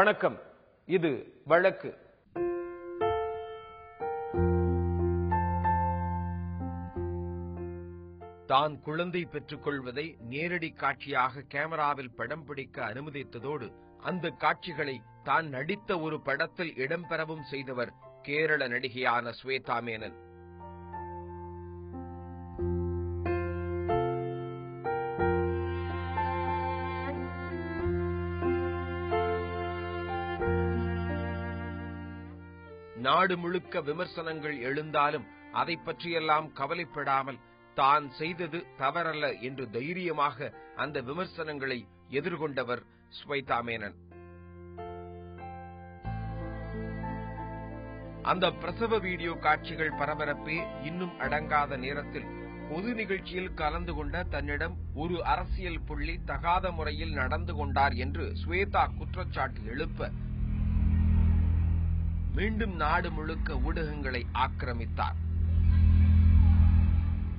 வணக்கம். இது வழக்கு. தான் குழந்தை பெற்றுக் கொள்வதை நேரடி காட்சியாக கேமராவில் படம் பிடிக்க அனுமதித்ததோடு அந்த காட்சிகளை தான் நடித்த ஒரு படத்தில் இடம்பெறவும் செய்தவர் கேரள நடிகையான ஸ்வேதா மேனன். நாடு முழுக்க விமர்சனங்கள் எழுந்தாலும் அதை பற்றியெல்லாம் கவலைப்படாமல் தான் செய்தது தவறல்ல என்று தைரியமாக அந்த விமர்சனங்களை எதிர்கொண்டவர் ஸ்வைதா மேனன் அந்த பிரசவ வீடியோ காட்சிகள் பரபரப்பே இன்னும் அடங்காத நேரத்தில் பொது நிகழ்ச்சியில் கலந்து கொண்ட தன்னிடம் ஒரு அரசியல் புள்ளி தகாத முறையில் நடந்து கொண்டார் என்று ஸ்வேதா குற்றச்சாட்டு எழுப்ப மீண்டும் நாடு முழுக்க ஊடகங்களை ஆக்கிரமித்தார்.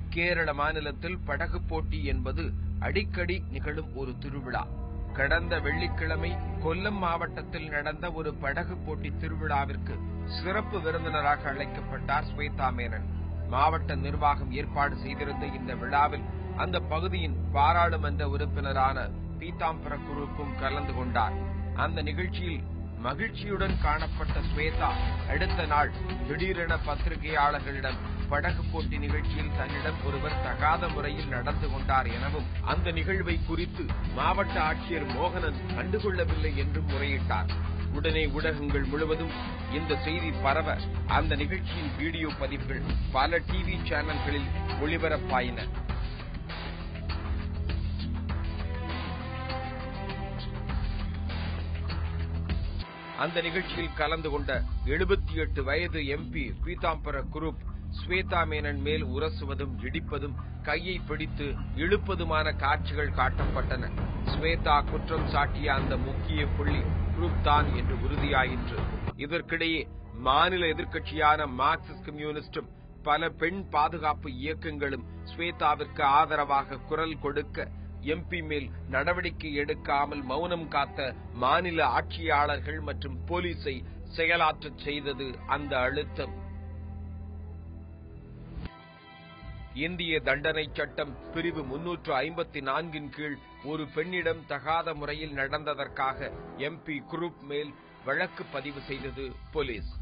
கேரள மாநிலத்தில் படகு போட்டி என்பது அடிக்கடி நிகழும் ஒரு திருவிழா. கடந்த வெள்ளிக்கிழமை கொல்லம் மாவட்டத்தில் நடந்த ஒரு படகு போட்டி திருவிழாவிற்கு சிறப்பு விருந்தினராக அழைக்கப்பட்டார் ஸ்வேதா மேனன். மாவட்ட நிர்வாகம் ஏற்பாடு செய்திருந்த இந்த விழாவில் அந்த பகுதியின் பாராளுமன்ற உறுப்பினரான பீதாம்பர குருப்பும் கலந்து கொண்டார். அந்த நிகழ்ச்சியில் மகிழ்ச்சியுடன் காணப்பட்ட ஸ்வேதா அடுத்த நாள் திடீரென பத்திரிகையாளர்களிடம் படகு போட்டி நிகழ்ச்சியில் தன்னிடம் ஒருவர் தகாத முறையில் நடந்து கொண்டார் எனவும் அந்த நிகழ்வை குறித்து மாவட்ட ஆட்சியர் மோகனன் கண்டுகொள்ளவில்லை என்றும் முறையிட்டார். உடனே ஊடகங்கள் முழுவதும் இந்த செய்தி பரவ அந்த நிகழ்ச்சியின் வீடியோ பதிவுகள் பல டிவி சேனல்களில் ஒளிபரப்பாயின. அந்த நிகழ்ச்சியில் கலந்து கொண்ட எழுபத்தி எட்டு வயது எம்பி பீதாம்பர குரூப் ஸ்வேதா மேனன் மேல் உரசுவதும் இடிப்பதும் கையை பிடித்து இழுப்பதுமான காட்சிகள் காட்டப்பட்டன. ஸ்வேதா குற்றம் சாட்டிய அந்த முக்கிய புள்ளி குரூப் தான் என்று உறுதியாயிற்று. இதற்கிடையே மாநில எதிர்க்கட்சியான மார்க்சிஸ்ட் கம்யூனிஸ்டும் பல பெண் பாதுகாப்பு இயக்கங்களும் ஸ்வேதாவிற்கு ஆதரவாக குரல் கொடுக்க எம்பி மேல் நடவடிக்கை எடுக்காமல் மௌனம் காத்த மாநில ஆட்சியாளர்கள் மற்றும் போலீஸை செயலாற்றச் செய்தது அந்த அழுத்தம். இந்திய தண்டனை சட்டம் பிரிவு முன்னூற்று ஐம்பத்தி நான்கின் கீழ் ஒரு பெண்ணிடம் தகாத முறையில் நடந்ததற்காக எம்பி குரூப் மேல் வழக்கு பதிவு செய்தது போலீஸ்.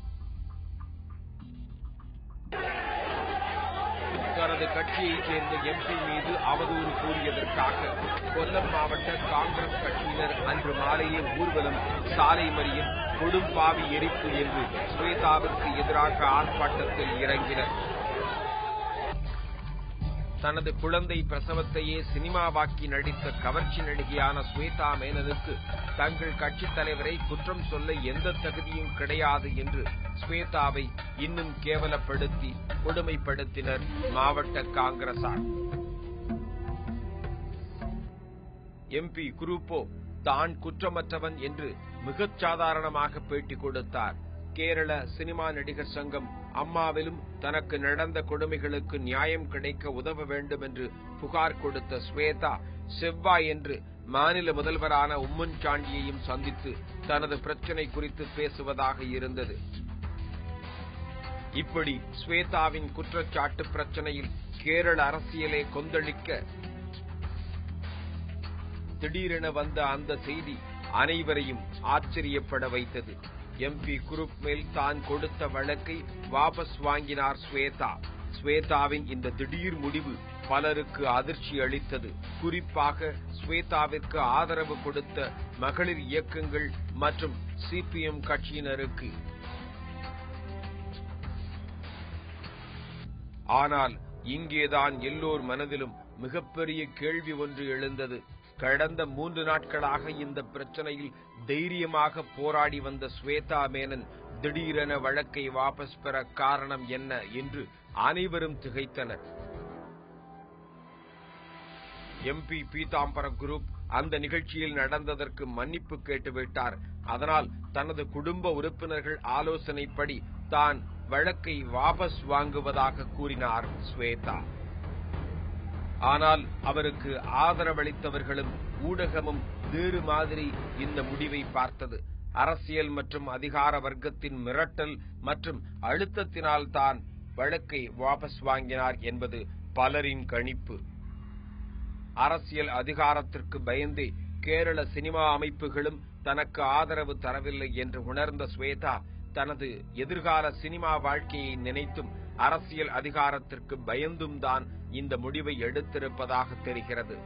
தனது கட்சியைச் சேர்ந்த எம்பி மீது அவதூறு கூறியதற்காக கொல்லம் மாவட்ட காங்கிரஸ் கட்சியினர் அன்று மாலையே ஊர்வலம் சாலை மறியல் கொடும்பாவி எரிப்பு என்று ஸ்வேதாவிற்கு எதிராக ஆர்ப்பாட்டத்தில் இறங்கினர். தனது குழந்தை பிரசவத்தையே சினிமாவாக்கி நடித்த கவர்ச்சி நடிகையான ஸ்வேதா மேனனுக்கு தங்கள் கட்சித் தலைவரை குற்றம் சொல்ல எந்த தகுதியும் கிடையாது என்று ஸ்வேதாவை இன்னும் கேவலப்படுத்தி கொடுமைப்படுத்தினர் மாவட்ட காங்கிரசார். எம்பி குரூப்போ தான் குற்றமற்றவன் என்று மிகச் சாதாரணமாக பேட்டி கொடுத்தார். கேரள சினிமா நடிகர் சங்கம் அம்மாவிலும் தனக்கு நடந்த கொடுமைகளுக்கு நியாயம் கிடைக்க உதவ வேண்டும் என்று புகார் கொடுத்த ஸ்வேதா செவ்வாய் என்று மாநில முதல்வரான உம்மன்சாண்டியையும் சந்தித்து தனது பிரச்சனை குறித்து பேசுவதாக இருந்தது. இப்படி ஸ்வேதாவின் குற்றச்சாட்டு பிரச்சனையில் கேரள அரசியலை கொந்தளிக்க திடீரென வந்த அந்த செய்தி அனைவரையும் ஆச்சரியப்பட வைத்தது. எம்பி குரூப் மேல் தான் கொடுத்த வழக்கை வாபஸ் வாங்கினார் ஸ்வேதா. ஸ்வேதாவின் இந்த திடீர் முடிவு பலருக்கு அதிர்ச்சி அளித்தது. குறிப்பாக ஸ்வேதாவிற்கு ஆதரவு கொடுத்த மகளிர் இயக்கங்கள் மற்றும் சிபிஎம் கட்சியினருக்கு. ஆனால் இங்கேதான் எல்லோர் மனதிலும் மிகப்பெரிய கேள்வி ஒன்று எழுந்தது. கடந்த மூன்று நாட்களாக இந்த பிரச்சனையில் தைரியமாக போராடி வந்த ஸ்வேதா மேனன் திடீரென வழக்கை வாபஸ் பெற காரணம் என்ன என்று அனைவரும் திகைத்தனர். எம்பி பீதாம்பர குரூப் அந்த நிகழ்ச்சியில் நடந்ததற்கு மன்னிப்பு கேட்டுவிட்டார் அதனால் தனது குடும்ப உறுப்பினர்கள் ஆலோசனைப்படி தான் வழக்கை வாபஸ் வாங்குவதாக கூறினார் ஸ்வேதா. ஆனால் அவருக்கு ஆதரவளித்தவர்களும் ஊடகமும் வேறு மாதிரி இந்த முடிவை பார்த்தது. அரசியல் மற்றும் அதிகார வர்க்கத்தின் மிரட்டல் மற்றும் அழுத்தத்தினால் தான் வழக்கை வாபஸ் வாங்கினார் என்பது பலரின் கணிப்பு. அரசியல் அதிகாரத்திற்கு பயந்தே கேரள சினிமா அமைப்புகளும் தனக்கு ஆதரவு தரவில்லை என்று உணர்ந்த ஸ்வேதா தனது எதிர்கால சினிமா வாழ்க்கையை நினைத்தும் அரசியல் அதிகாரத்திற்கு பயந்தும் தான் இந்த முடிவை எடுத்திருப்பதாக தெரிகிறது.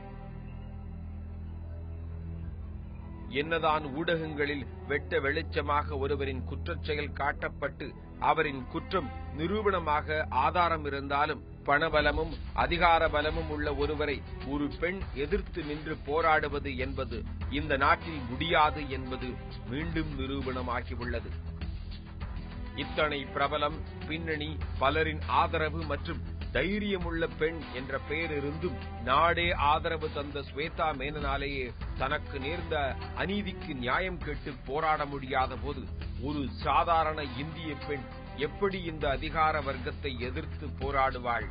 என்னதான் ஊடகங்களில் வெட்ட வெளிச்சமாக ஒருவரின் குற்றச்செயல் காட்டப்பட்டு அவரின் குற்றம் நிரூபணமாக ஆதாரம் இருந்தாலும் பணபலமும் அதிகார பலமும் உள்ள ஒருவரை ஒரு பெண் எதிர்த்து நின்று போராடுவது என்பது இந்த நாட்டில் முடியாது என்பது மீண்டும் நிரூபணமாகியுள்ளது. இத்தனை பிரபலம் பின்னணி பலரின் ஆதரவு மற்றும் தைரியமுள்ள பெண் என்ற பெயர் இருந்தும் நாடே ஆதரவு தந்த ஸ்வேதா மேனனாலேயே தனக்கு நேர்ந்த அநீதிக்கு நியாயம் கேட்டு போராட முடியாத போது ஒரு சாதாரண இந்திய பெண் எப்படி இந்த அதிகார வர்க்கத்தை எதிர்த்து போராடுவாள்?